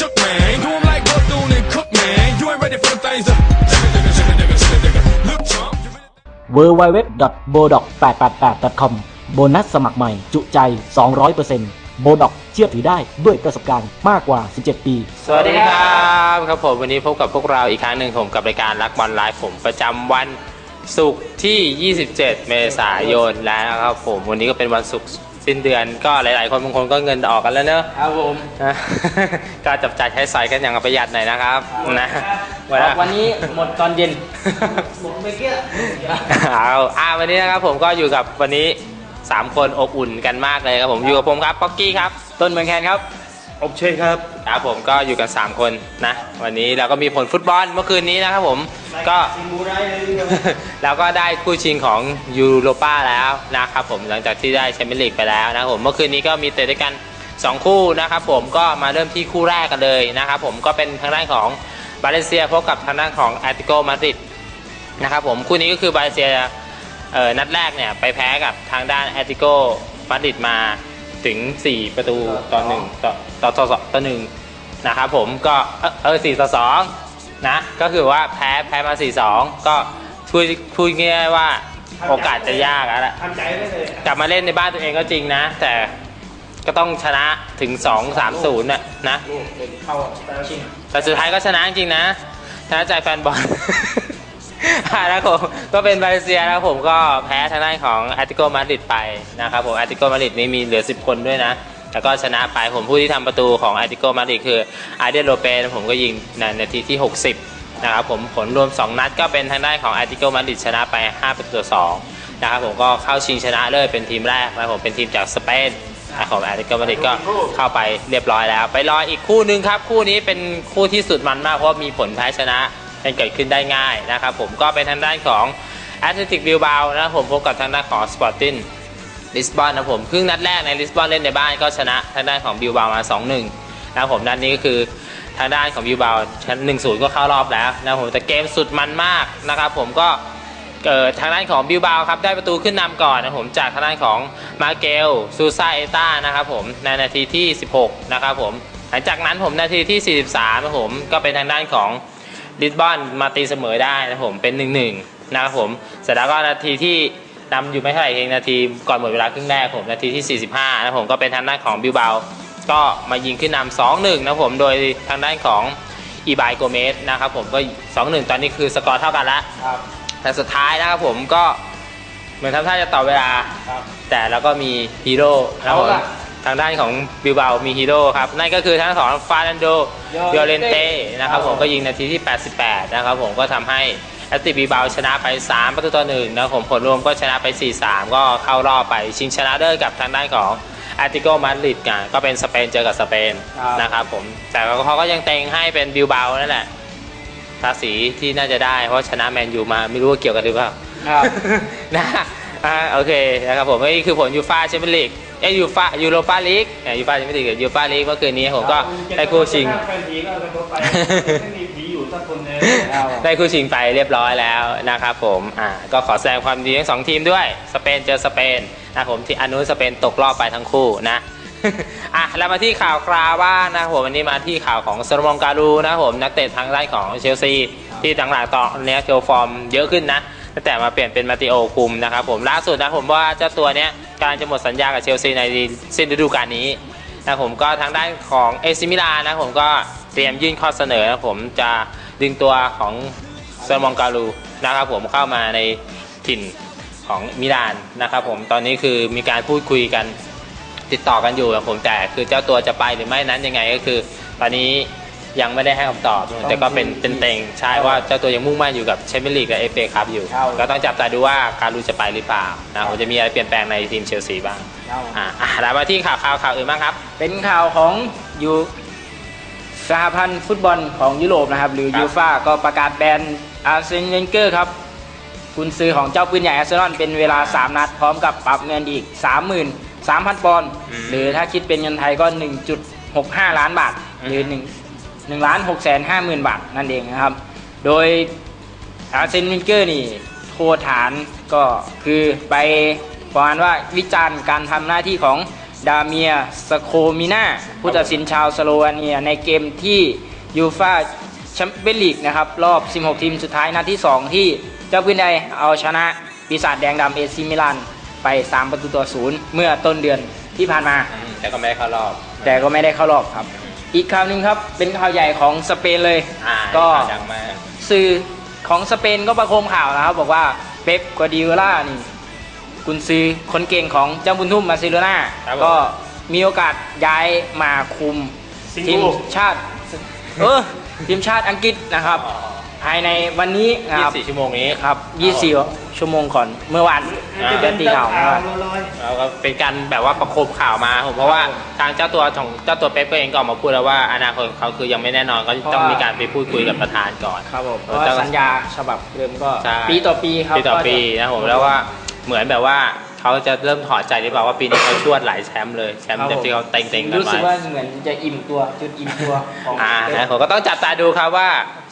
shook, man. Do 'em like Bethune and Cook, man. You ain't ready for them things to. Digga, digga, digga, digga, digga, digga. Look, chump. you ready- w w w b o d o k 8 8 8 c o m โบนัสสมัครใหม่ จุใจ 200%โบดอกเชื่อถือได้ด้วยประสบการณ์มากกว่า 17 ปี สวัสดีครับครับผมวันนี้พบกับพวกเราอีกครั้งหนึ่งผมกับรายการรักบอลไลฟ์ผมประจำวันศุกร์ที่ 27 เมษายนแล้วครับผมวันนี้ก็เป็นวันศุกร์ สิ้นเดือนก็หลาย ๆ คนบางคนก็เงินออกกันแล้วเนอะครับผมนะก็จับจ่ายใช้สอยกันอย่างประหยัดหน่อยนะครับนะวันวันนี้หมดตอนเย็นหมดไปเกี้ยเอาอ่าวันนี้นะครับผมก็อยู่กับวันนี้ 3 คนอบอุ่นกันมากเลยครับผมอยู่กับผมครับป๊อกกี้ครับต้นเมืองแคนครับ อบเชยครับ ครับผมก็อยู่กัน 3 คนนะ วันนี้เราก็มีผลฟุตบอลเมื่อคืนนี้นะครับผมก็แล้วก็ได้คู่ชิงของยูโรป้าแล้วนะครับผมหลังจากที่ได้แชมเปี้ยนลีกไปแล้วนะครับผมเมื่อคืนนี้ก็มีเตะด้วยกัน 2 คู่นะครับผมก็มาเริ่มที่คู่แรกกันเลยนะครับผมก็เป็นทางด้านของบาเลนเซียพบกับทางด้านของแอตติโกมาดริดนะครับผมคู่นี้ก็คือบาเลนเซียเอ่อนัดแรกเนี่ยไปแพ้กับทางด้านแอตติโกมาดริดมา ถึง 4 ประตูต่อหนึ่งต่อต่อต่อต่อต่อหนึ่งนะครับผมก็เออเออสี่ต่อสองนะก็คือว่าแพ้แพ้มา4-2ก็พูดพูดง่ายๆว่าโอกาสจะยากแล้วแหละทำใจได้เลยกลับมาเล่นในบ้านตัวเองก็จริงนะ แต่ก็ต้องชนะถึง 2 3 0น่ะนะ ลูกเป็นเข้าแต่ชิง แต่สุดท้ายก็ชนะจริงๆนะชนะใจแฟนบอล่าแล้วผมก็เป็นบาเลเซียแล้วผมก็แพ้ทางด้านของแอตติโกมาดริดไปนะครับผมแอตติโกมาดริดนี่มีเหลือ 10 คนด้วยนะแล้วก็ชนะไปผมผู้ที่ทำประตูของแอตติโกมาดริดคืออาเดนโรเปนผมก็ยิงในนาทีที่ 60 นะครับผมผลรวม 2 นัดก็เป็นทางด้านของแอตติโกมาดริดชนะไป 5 ประตูต่อ2นะครับผมก็เข้าชิงชนะเลยเป็นทีมแรกนะผมเป็นทีมจากสเปนนะครับผมแอตติโกมาดริดก็เข้าไปเรียบร้อยแล้ว ไปรออีกคู่นึงครับ คู่นี้เป็นคู่ที่สุดมันมากเพราะมีผลแพ้ชนะ กันเกิดขึ้นได้ง่ายนะครับผมก็เป็นทางด้านของแอตเลติกบิลบานะครับผมพบกับทางด้านของสปอร์ตินลิสบอนนะผมครึ่งนัดแรกในลิสบอนเล่นในบ้านก็ชนะทางด้านของบิลบามา 2-1นะครับผมด้านนี้ก็คือทางด้านของบิลบาชนะ1-0ก็เข้ารอบแล้วนะครับผมแต่เกมสุดมันมากนะครับผมก็เกิดทางด้านของบิลบาครับได้ประตูขึ้นนำก่อนนะครับผมจากทางด้านของมาเกลซูซาเอต้านะครับผมในนาทีที่ 16 นะครับผมหลังจากนั้นผมนาทีที่ 43นะครับผมก็เป็นทางด้านของ ลิสบอนมาตีเสมอได้นะครับผมเป็น1-1นะครับผมเสร็จแล้วก็นาทีที่นำอยู่ไม่เท่าไหร่เองนาทีก่อนหมดเวลาครึ่งแรกผมนาทีที่ 45นะผมก็เป็นทางด้านของบิลเบาก็มายิงขึ้นนำ2-1นะผมโดยทางด้านของอีบายโกเมสนะครับผมก็2-1ตอนนี้คือสกอร์เท่ากันแล้วครับแต่สุดท้ายนะครับผมก็เหมือนทำท่าจะต่อเวลาครับแต่แล้วก็มีฮีโร่นะครับผมเอาล่ะ ทางด้านของบิลเบามีฮีโร่ครับ นั่นก็คือทางด้านของฟาร์นันโดโยโยเลนเต้ Llorente นะครับผมครับก็ยิงนาทีที่ 88 นะครับผมก็ทำให้แอตติบีบาชนะไป 3 ประตูต่อหนึ่งนะครับผมผลรวมก็ชนะไป 4-3 ก็เข้ารอบไปชิงชนะเลิศกับทางด้านของแอตติโกมาดริดกันก็เป็นสเปนเจอกับสเปนครับนะครับผมแต่เขาก็ยังเต็งให้เป็นบิลเบานั่นแหละภาษีที่น่าจะได้เพราะชนะแมนยูมาไม่รู้ว่าเกี่ยวกันหรือเปล่าครับนะอ่าโอเคนะครับผมนี่คือผลยูฟ่าแชมเปี้ยนลีก เอยูฟายูโรปาลีกยูฟ่าแชมเปี้ยนลีกกับยูฟ่าลีกเมื่อคืนนี้ผมก็ได้คู่ชิงแฟนผีก็เป็นตัวได้คู่ชิงไปเรียบร้อยแล้วนะครับผมอ่าก็ขอแสดงความดีทั้งสองทีมด้วยสเปนเจอสเปนนะผมที่อนุสเปนตกรอบไปทั้งคู่นะอะแล้วมาที่ข่าวคราวบ้างนะผมวันนี้มาที่ข่าวของซารมองการูนะผมนักเตะทางด้านของเชลซีที่หลังๆตอนนี้โชว์ฟอร์มเยอะขึ้นนะ ตั้งแต่มาเปลี่ยนเป็นมาติโอคุมนะครับผมล่าสุดนะผมว่าเจ้าตัวเนี้ยกำลังจะหมดสัญญากับเชลซีในสิ้นฤดูกาลนี้นะผมก็ทางด้านของเอซิมิลานนะผมก็เตรียมยื่นข้อเสนอนะผมจะดึงตัวของเซอร์มองการูนะครับผมเข้ามาในถิ่นของมิลานนะครับผมตอนนี้คือมีการพูดคุยกันติดต่อกันอยู่นะผมแต่คือเจ้าตัวจะไปหรือไม่นั้นยังไงก็คือ ตอนนี้ ยังไม่ได้ให้คำตอบ แต่ก็เป็นเป็นเต็งใช่ว่าเจ้าตัวยังมุ่งมั่นอยู่กับแชมเปี้ยนลีกกับเอฟเอคัพอยู่ครับก็ต้องจับตาดูว่าการูจะไปหรือเปล่านะผมจะมีอะไรเปลี่ยนแปลงในทีมเชลซีบ้างครับอะอะแล้วมาที่ข่าวข่าวข่าวอื่นบ้างครับ เป็นข่าวของยูสหพันธ์ฟุตบอลของยุโรปนะครับ หรือครับยูฟาก็ประกาศแบนอาร์เซนเวนเกอร์ครับกุนซือของเจ้าปืนใหญ่อาร์เซนอลเป็นเวลา 3 นัด พร้อมกับปรับเงินอีก 33,000 ปอนด์อืมหรือถ้าคิดเป็นเงินไทยก็ 1.65 ล้านบาท หรืออื ม1 1ล้าน6แสน5หมื่นบาทนั่นเองนะครับ โดยอาร์เซนเวนเกอร์นี่โทษฐานก็คือไปประมาณว่าวิจารณ์การทำหน้าที่ของดาเมียสโคมินาผู้ตัดสินชาวสโลวาเนียในเกมที่ยูฟาแชมเปี้ยนลีกนะครับ รอบ 16 ทีมสุดท้ายนัดที่ 2 ที่เจ้าพื้นใดเอาชนะปีศาจแดงดำเอซิมิลานไป 3 ประตูต่อศูนย์เมื่อต้นเดือนที่ผ่านมาอืมแต่ก็ไม่ได้เข้ารอบ แต่ก็ไม่ได้เข้ารอบครับ อีกข่าวหนึ่งครับเป็นข่าวใหญ่ของสเปนเลย อ่าก็ดังมากสื่อของสเปนก็ประโคมข่าวนะครับ บอกว่าเป๊ปกวาร์ดิโอล่านี่กุนซือคนเก่งของเจ้าบุญทุ่มมาร์เซโลนาครับผมก็มีโอกาสย้ายมาคุมสิงทีมคโปร์ชาติเออทีมชาติอังกฤษนะครับ ภายในวันนี้นะครับ24ชั่วโมงนี้ครับ24ชั่วโมงก่อนเมื่อวานอ่าเป็นตีข่าวเมื่อวานแล้วก็เป็นการแบบว่าประโคมข่าวมาผมเพราะว่าทางเจ้าตัวของเจ้าตัวเป๊ปเองก็ออกมาพูดแล้วว่าอนาคตของเขาคือยังไม่แน่นอนก็ต้องมีการไปพูดคุยกับประธานก่อนครับผมเพเออราะว่าแต่สัญญาฉบับเดิมก็ใช่ปีต่อปีครับปีต่อปีก็จนะผมแล้วว่าเหมือนแบบว่าเขาจะเริ่มถอดใจหรือเปล่าว่าปีนี้เขาชวดหลายแชมป์เลยแชมป์ที่เขาเต็งๆกันรู้สึกไว้ว่าเหมือนจะอิ่มตัวจุดอิ่มตัวของอ่านะผมก็ต้องจับตาดูครับว่า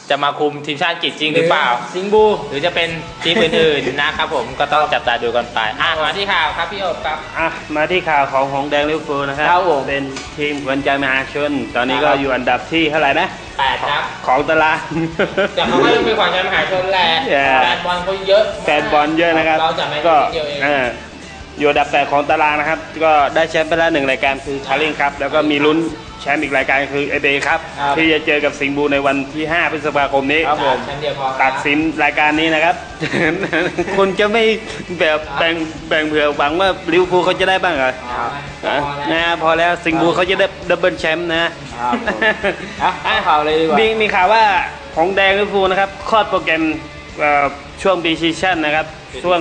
จะมาคุมทีมชาติอังกฤษจริงหรือเปล่า สิงห์บู หรือจะเป็นทีมอื่นๆ นะครับผมก็ต้องจับตาดูกันไปอะมาที่ข่าวครับพี่โอบครับ อะมาที่ข่าวของหงส์แดงลิเวอร์พูลนะครับครับผม เป็นทีมขวัญใจมหาชน ตอนนี้ก็อยู่อันดับที่เท่าไหร่นะ แปดครับ ของตาราง แต่เขาก็ยังเป็นขวัญใจมหาชนแหละแย่แฟนบอลเขาเยอะมากแฟนบอลเยอะนะครับ เราจะไม่ก็เดียวเอง เออ อยู่อันดับแปดของตารางนะครับ ก็ได้แชมป์ไปแล้วหนึ่งรายการคือชาริงครับ แล้วก็มีลุ้นแชมป์อีกรายการคือเอเบครับ ครับที่จะเจอกับสิงห์บูในวันที่ 5 พฤษภาคมนี้ครับผม แชมป์เดียวพอตัดสินรายการนี้นะครับ คุณจะไม่แบบแบ่งแบ่งเผื่อหวังว่าลิเวอร์พูลเขาจะได้บ้างเหรอครับอะนะพอแล้วสิงห์บูเขาจะได้ดับเบิลแชมป์นะ ครับผมอะอะข่าวเลยดีกว่า มีมีข่าวว่าของแดงลิเวอร์พูลนะครับคลอดโปรแกรมเอ่อช่วงปีซีชั่นนะครับ ช่วง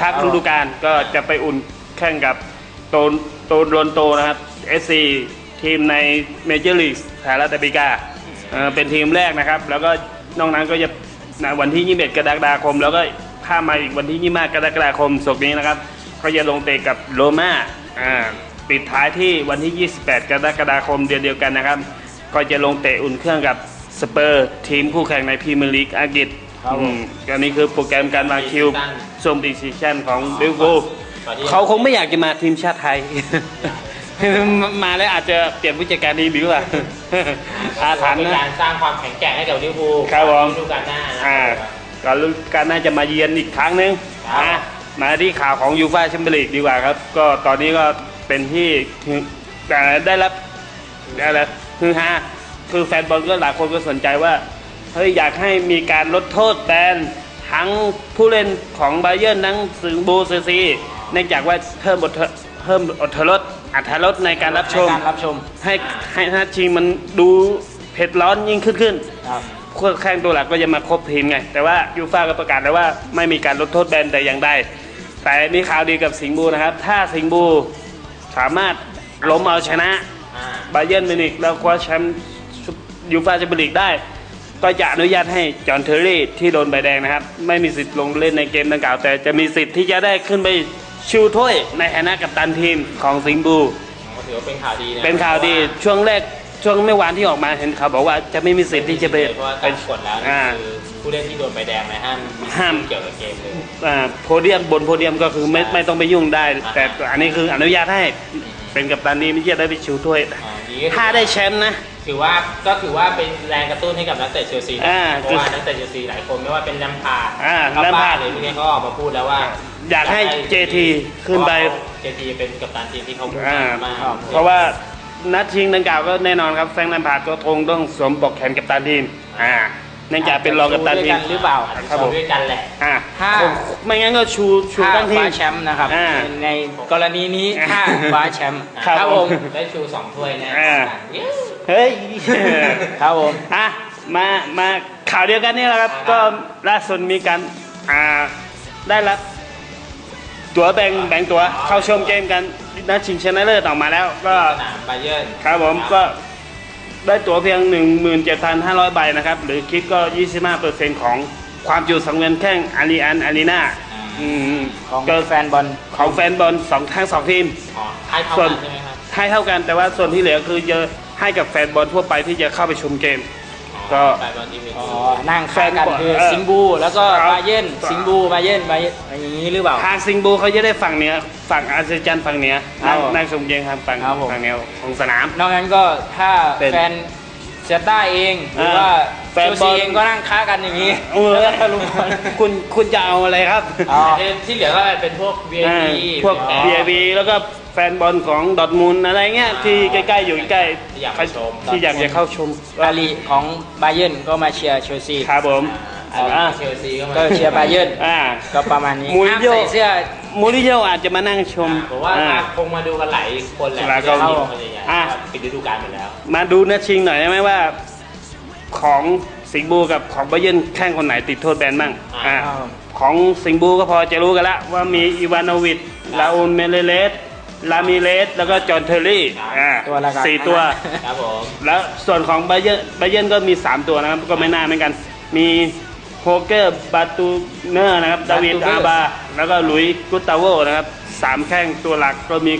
พักฤดูกาลก็จะไปอุ่นแข่งกับโตนโตนโรนโตนะครับเอสซีทีมในเมเจอร์ลีกสหรัฐอเมริกาเอ่อเป็นทีมแรกนะครับ แล้วก็นอกนั้นก็จะในวันที่ 21 กรกฎาคม แล้วก็ข้ามมาอีกวันที่ 25 กรกฎาคมศกร์นี้นะครับเขาจะลงเตะกับโรม่าอ่าปิดท้ายที่วันที่ 28 กรกฎาคมเดือนเดียวกันนะครับ ก็จะลงเตะอุ่นเครื่องกับสเปอร์ทีมคู่แข่งในพรีเมียร์ลีกอังกฤษ ครับผมอืมอันนี้คือโปรแกรมการวางคิวช่วงปีซีชั่นของลิเวอร์พูลตอนนี้เขาคงไม่อยากจะมาทีมชาติไทย มาแล้วอาจจะเปลี่ยนผู้จัดการดีหรือเปล่าอาถรรพ์เป็นนะการสร้างความแข็งแกร่งให้กับลิเวอร์พูลครับผมฤดูกาลหน้านะอ่าก็ลุ้นการน่าจะมาเยือนอีกครั้งหนึงครับอะมาที่ข่าวของยูฟ่าแชมเปี้ยนลีกดีกว่าครับ ก็ตอนนี้ก็เป็นที่แต่ได้รับได้รับคือฮาคือแฟนบอลก็หลายคนก็สนใจว่า เฮ้ยอยากให้มีการลดโทษแบนทั้งผู้เล่นของไบเยร์นทั้งสึงบูซีซีเนื่องจากว่าเพิ่มอดทเพิ่มอดทรสอัตรสในการรับชมในการรับชม ให้ให้นัดชิงมันดูเผ็ดร้อนยิ่งขึ้นขึ้นครับคู่แข่งตัวหลักก็จะมาครบทีมไง แต่ว่ายูฟ่าก็ประกาศแล้วว่าไม่มีการลดโทษแบนแต่อย่างใดแต่มีข่าวดีกับสิงห์บูนะครับ ถ้าสิงห์บูสามารถล้มเอาชนะอ่าบาเยิร์นมิวนิกแล้วคว้าแชมป์ยูฟ่าแชมเปี้ยนลีกได้ ก็จะอนุญาตให้จอห์นเทอร์รี่ที่โดนใบแดงนะครับ ไม่มีสิทธิ์ลงเล่นในเกมดังกล่าว แต่จะมีสิทธิ์ที่จะได้ขึ้นไปชิวถ้วยในฐานะกัปตันทีมของสิงห์บู ก็ถือว่าเป็นข่าวดีนะเป็นข่าวดีช่วงแรกช่วงเมื่อวานที่ออกมาเห็นเขาบอกว่าจะไม่มีสิทธิ์ที่จะไปเพราะว่าเป็ตานมกฎแล้วอ่า คือผู้เล่นที่โดนใบแดงนะห้ามห้าม เกี่ยวกับเกมเลย อ่าโพเดียมบนโพเดียมก็คือไม่ไม่ต้องไปยุ่งได้อ่าแต่อันนี้คืออนุญาตให้ เป็นกัปตันทีมที่จะได้ไปชิวถ้วย อ่าดีก็ถือถ้าได้แชมป์นะ ถือว่าก็ถือว่าเป็นแรงกระตุ้นให้กับนักเตะเชลซีนะอ่าเพราะว่านักเตะเชลซีหลายคนไม่ว่าเป็นแลมพาร์ดอ่าอัลแลมบ้าพาร์ดหรือพวกนี้เขาออกมาพูดแล้วว่าอยากให้ JT ขึ้นไป เจทีเป็นกัปตันทีมที่เขามุ่งอ่ามั่นมาก เพราะว่านัดชิงดังกล่าวก็แน่นอนครับแฟรงค์แลมพาร์ดก็คงต้องสวมปลอกแขนกัปตันทีมอ่า เนื่องจากเป็นรองกัปตันทีม ด้วยกันหรือเปล่าอาจจะครับชผอบมด้วยกันแหละ อ่าถ้า ไม่งั้นก็ชูชูถ้าตั้งทีคว้ามแชมป์นะครับอ่าในกรณีนี้ถ้าคว้าแชมป์ครับครับผม ได้ชูสองถ้วยแน่อ่าเฮ้ย ครับผม อะมามาข่าวเดียวกันนี่แหละครับ ก็ล่าสุดมีการอ่าได้รับ ตั๋วแบ่งแบ่งตั๋วเข้าชมเกมกันนัดชิงชนะเลิศออกมาแล้ว ก็สนามไบเยิร์นครับผมก็ ได้ตั๋วเพียง 17,500 ใบนะครับ หรือคิดก็ 25%ของความจุสังเวียนแข่งอารีอันอารีนาอืมของก็แฟนบอลของแฟนบอลสองทั้งสองทีมอ๋อให้เท่าส่วกันนใช่ไหมครับให้เท่ากันแต่ว่าส่วนที่เหลือคือจะให้กับแฟนบอลทั่วไปที่จะเข้าไปชมเกมอ๋อ ก็แฟนบอลทีมอื่นอ๋อ นั่งค่ายกันคือเออสิงห์บู แล้วก็ครับ บาเยิร์นสิงห์บูบาเยิร์นบาเยิร์นอย่างนี้หรือเปล่า ทางสิงห์บูเขาจะได้ฝั่งเหนือฝั่งอาเซจันฝั่งเหนือครันั่บงผมนั่งชมเกมครับฝั่งครับผม ฝั่งเหนือของสนาม นอกนั้นก็ถ้าเป็นแฟนเซยต้าเองหรือว่า แฟนโจบอซีลเองก็นั่งค้ากันอย่างนี้เออแล้วก็ทะลุบอลคุณคุณจะเอาอะไรครับอ๋อที่เหลือก็เป็นพวกอ่า VIP พวกเป็น b ีแล้วก็แฟนบอลของดอร์ทมุนด์อะไรเงี้ยที่ใกล้ๆอยู่ใกล้ที่อยากไปชมที่อยากจะเข้าชมบาลีของบาเยิร์นก็มาเชียร์เชลซีครับผมอ่าอ่าเชลซีก็มาก็เชียร์บาเยิร์นอ่าก็ประมาณนี้มูริห้ามนโญ่ใส่เสื้อมูริโยอาจจะมานั่งชมผมว่าอ่าคงมาดูกันหลายคนแหละหลายคนที่ทีมอะไรอย่างเงี้ยอะปิดฤดูกาลไปแล้ว มาดูนัดชิงหน่อยได้ไหมว่า ของสิงห์บูกับของบาเยิร์นแข่งคนไหนติดโทษแบนบ้างอ่าอ่าของสิงห์บูก็พอจะรู้กันละว่ามีอีวานโนวิชลาอูนเมเลเลสลามิเลสแล้วก็จอห์นเทอร์รี่อ่าตัวละกันสี่ตัวครับผมแล้วส่วนของบาเยร์บาเยร์นก็มี 3 ตัวนะครับก็ไม่น่าเหมือนกัน มีโฮเกอร์บาตูเนอร์นะครับดาวิดบาตูเนอร์อาบา แล้วก็หลุยส์กุตตาโวนะครับสามแข้งตัวหลักก็มี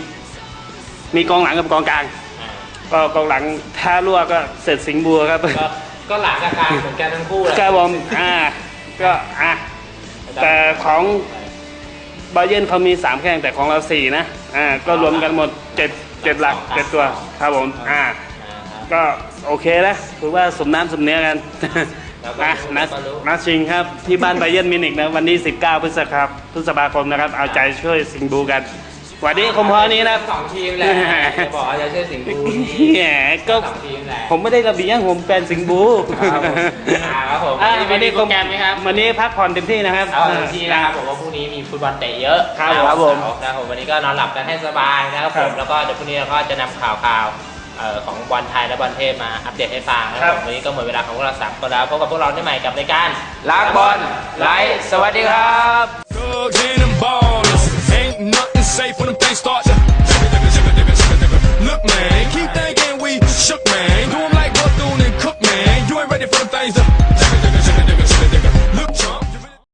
มีกองหลังกับกองกลางอ่าก็กองหลังท่ารั่วก็เสร็จสิงห์บัวครับ ก็ก็หลังกับกลางเหมือนกันทั้งคู่แหละครับผมอ่าก็อะแต่ของบาเยร์นเขามี3แข้งแต่ของเรา4นะอ่าก็รวมกันหมด7 7หลักเจ็ดตัวครับผมอ่าอ่าครับก็โอเคนะถือว่าสมน้ำสมเนื้อกันแล้วก็อะนัดแล้วก็รู้นัดชิงครับที่บ้านไบเยร์นมิวนิกนะวันที่19 พฤษภาคมพฤษภาคมนะครับ เอาใจช่วยสิงห์บูกันส วัสดีคมพอนี้นะสองทีมแหละจะบอกว่าจะช่วยสิงห์บูนี่แหมก็สองทีมแหละผมไม่ได้ระเบียงผมแฟนสิงห์บูครับผมอ่าครับผมอะวันนี้มีโปรแกรมไหมครับวันนี้พักผ่อนเต็มที่นะครับเอาเต็มที่นะครับผมว่าพรุ่งนี้มีฟุตบอลเตะเยอะครับนะครับผมนะครับผมวันนี้ก็นอนหลับกันให้สบายนะครับครัผบมแล้วก็เดี๋ยวพรุ่งนี้เราก็จะนำข่าวข่าวเอ่อของบอลไทยและบอลเทพมาอัปเดตให้ฟังนะคครัรับบผมวันนี้ก็หมดเวลาของพวกเราสามคนแล้วพบกับพวกเราได้ใหม่กับรายการล้างบอลไลฟ์สวัสดีครับ nothing safe when them things start to. Look, man, keep thinking we shook, man. Do 'em like Bethune and Cook, man. You ain't ready for them things to.